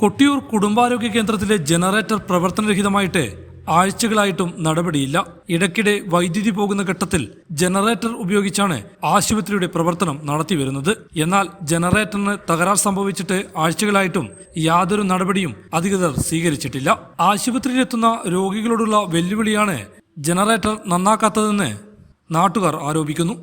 കൊട്ടിയൂർ കുടുംബാരോഗ്യ കേന്ദ്രത്തിലെ ജനറേറ്റർ പ്രവർത്തനരഹിതമായിട്ട് ആഴ്ചകളായിട്ടും നടപടിയില്ല. ഇടയ്ക്കിടെ വൈദ്യുതി പോകുന്ന ഘട്ടത്തിൽ ജനറേറ്റർ ഉപയോഗിച്ചാണ് ആശുപത്രിയുടെ പ്രവർത്തനം നടത്തിവരുന്നത് എന്നാൽ ജനറേറ്ററിന് തകരാർ സംഭവിച്ചിട്ട് ആഴ്ചകളായിട്ടും യാതൊരു നടപടിയും അധികൃതർ സ്വീകരിച്ചിട്ടില്ല. ആശുപത്രിയിലെത്തുന്ന രോഗികളോടുള്ള വെല്ലുവിളിയാണ് ജനറേറ്റർ നന്നാക്കാത്തതെന്ന് നാട്ടുകാർ ആരോപിക്കുന്നു.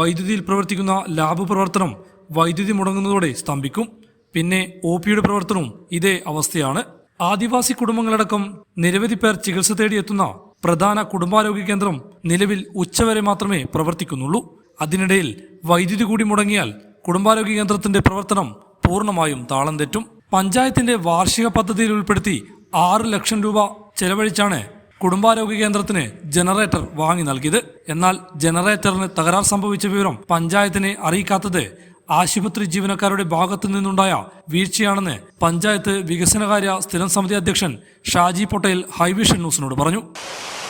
വൈദ്യുതിയിൽ പ്രവർത്തിക്കുന്ന ലാബ് പ്രവർത്തനം വൈദ്യുതി മുടങ്ങുന്നതോടെ സ്തംഭിക്കും. പിന്നെ ഒ പിയുടെ പ്രവർത്തനവും ഇതേ അവസ്ഥയാണ്. ആദിവാസി കുടുംബങ്ങളടക്കം നിരവധി പേർ ചികിത്സ തേടിയെത്തുന്ന പ്രധാന കുടുംബാരോഗ്യ കേന്ദ്രം നിലവിൽ ഉച്ചവരെ മാത്രമേ പ്രവർത്തിക്കുന്നുള്ളൂ. അതിനിടയിൽ വൈദ്യുതി കൂടി മുടങ്ങിയാൽ കുടുംബാരോഗ്യ കേന്ദ്രത്തിന്റെ പ്രവർത്തനം പൂർണമായും താളം തെറ്റും. പഞ്ചായത്തിന്റെ വാർഷിക പദ്ധതിയിൽ ഉൾപ്പെടുത്തി ആറ് ലക്ഷം രൂപ ചെലവഴിച്ചാണ് കുടുംബാരോഗ്യ കേന്ദ്രത്തിന് ജനറേറ്റർ വാങ്ങി നൽകിയത്. എന്നാൽ ജനറേറ്ററിന് തകരാർ സംഭവിച്ച വിവരം പഞ്ചായത്തിനെ അറിയിക്കാത്തത് ആശുപത്രി ജീവനക്കാരുടെ ഭാഗത്തു നിന്നുണ്ടായ വീഴ്ചയാണെന്ന് പഞ്ചായത്ത് വികസനകാര്യ സ്ഥിരം സമിതി അധ്യക്ഷൻ ഷാജി പട്ടേൽ ഹൈവിഷൻ ന്യൂസിനോട് പറഞ്ഞു.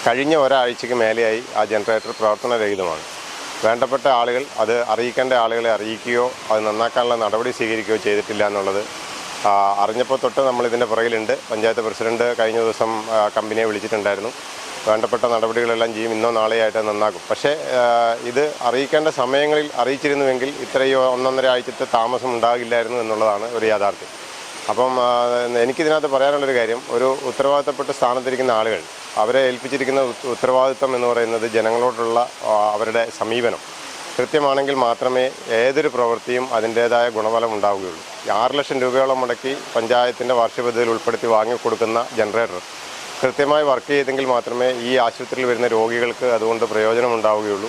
കഴിഞ്ഞ ഒരാഴ്ചയ്ക്ക് മേലെയായി ആ ജനറേറ്റർ പ്രവർത്തനരഹിതമാണ് വേണ്ടപ്പെട്ട ആളുകൾ അത് അറിയിക്കേണ്ട ആളുകളെ അറിയിക്കുകയോ അത് നന്നാക്കാനുള്ള നടപടി സ്വീകരിക്കുകയോ ചെയ്തിട്ടില്ല എന്നുള്ളത് അറിഞ്ഞപ്പോൾ തൊട്ട് നമ്മൾ ഇതിന്റെ പുറകിലുണ്ട്. പഞ്ചായത്ത് പ്രസിഡന്റ് കഴിഞ്ഞ ദിവസം കമ്പനിയെ വിളിച്ചിട്ടുണ്ടായിരുന്നു. വേണ്ടപ്പെട്ട നടപടികളെല്ലാം ചെയ്യും. ഇന്നോ നാളെയായിട്ട് നന്നാക്കും. പക്ഷേ ഇത് അറിയിക്കേണ്ട സമയങ്ങളിൽ അറിയിച്ചിരുന്നുവെങ്കിൽ ഇത്രയോ ഒന്നൊന്നര ആഴ്ചത്തെ താമസം ഉണ്ടാകില്ലായിരുന്നു എന്നുള്ളതാണ് ഒരു യാഥാർത്ഥ്യം. അപ്പം എനിക്കിതിനകത്ത് പറയാനുള്ളൊരു കാര്യം. ഒരു ഉത്തരവാദിത്തപ്പെട്ട സ്ഥാനത്തിരിക്കുന്ന ആളുകൾ അവരെ ഏൽപ്പിച്ചിരിക്കുന്ന ഉത്ത- ഉത്തരവാദിത്തം എന്ന് പറയുന്നത് ജനങ്ങളോടുള്ള അവരുടെ സമീപനം. കൃത്യമാണെങ്കിൽ മാത്രമേ ഏതൊരു പ്രവൃത്തിയും അതിന്റേതായ ഗുണഫലം ഉണ്ടാവുകയുള്ളൂ. ആറ് ലക്ഷം രൂപയോളം മുടക്കി പഞ്ചായത്തിന്റെ വാർഷിക പദ്ധതിയിൽ ഉൾപ്പെടുത്തി വാങ്ങിക്കൊടുക്കുന്ന ജനറേറ്റർ കൃത്യമായി വർക്ക് ചെയ്തെങ്കിൽ മാത്രമേ ഈ ആശുപത്രിയിൽ വരുന്ന രോഗികൾക്ക് അതുകൊണ്ട് പ്രയോജനം ഉണ്ടാവുകയുള്ളൂ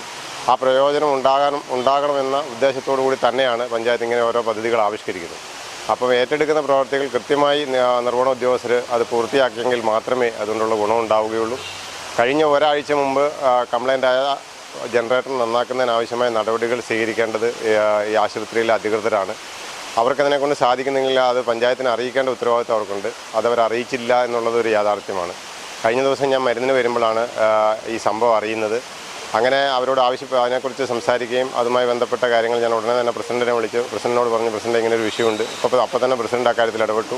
ആ പ്രയോജനം ഉണ്ടാകാനും ഉണ്ടാകണമെന്ന ഉദ്ദേശത്തോടു കൂടി തന്നെയാണ് പഞ്ചായത്ത് ഇങ്ങനെ ഓരോ പദ്ധതികൾ ആവിഷ്കരിക്കുന്നത്. അപ്പം ഏറ്റെടുക്കുന്ന പ്രവർത്തികൾ കൃത്യമായി നിർവഹണ ഉദ്യോഗസ്ഥർ അത് പൂർത്തിയാക്കിയെങ്കിൽ മാത്രമേ അതുകൊണ്ടുള്ള ഗുണം ഉണ്ടാവുകയുള്ളൂ. കഴിഞ്ഞ ഒരാഴ്ച മുമ്പ് കംപ്ലൈന്റായ ജനറേറ്റർ നന്നാക്കുന്നതിനാവശ്യമായ നടപടികൾ സ്വീകരിക്കേണ്ടത് ഈ ആശുപത്രിയിലെ അധികൃതരാണ്. അവർക്കതിനെ കൊണ്ട് സാധിക്കുന്നെങ്കിൽ അത് പഞ്ചായത്തിനെ അറിയിക്കേണ്ട ഉത്തരവാദിത്വം അവർക്കുണ്ട്. അതവർ അറിയിച്ചില്ല എന്നുള്ളത് ഒരു യാഥാർത്ഥ്യമാണ്. കഴിഞ്ഞ ദിവസം ഞാൻ മരുന്നിന് വരുമ്പോഴാണ് ഈ സംഭവം അറിയുന്നത്. അങ്ങനെ അവരോട് ആവശ്യപ്പെ അതിനെക്കുറിച്ച് സംസാരിക്കുകയും അതുമായി ബന്ധപ്പെട്ട കാര്യങ്ങൾ ഞാൻ ഉടനെ തന്നെ പ്രസിഡന്റിനെ വിളിച്ചു പ്രസിഡന്റിനോട് പറഞ്ഞു പ്രസിഡന്റ് ഇങ്ങനെ ഒരു വിഷയമുണ്ട്. അപ്പോൾ അപ്പോൾ തന്നെ പ്രസിഡന്റ് അക്കാര്യത്തിൽ ഇടപെട്ടു.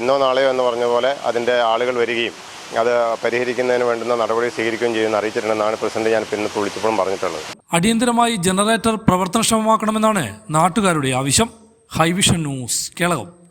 ഇന്നോ നാളെയോ എന്ന് പറഞ്ഞ പോലെ അതിന്റെ ആളുകൾ വരികയും അത് പരിഹരിക്കുന്നതിന് വേണ്ടുന്ന നടപടി സ്വീകരിക്കുകയും ചെയ്യുമെന്ന് അറിയിച്ചിട്ടുണ്ടെന്നാണ് പ്രസിഡന്റ് ഞാൻ പിന്നെ വിളിച്ചപ്പോഴും പറഞ്ഞിട്ടുള്ളത്. അടിയന്തരമായി ജനറേറ്റർ പ്രവർത്തനക്ഷമമാക്കണമെന്നാണ് നാട്ടുകാരുടെ ആവശ്യം. High vision news Kelakam.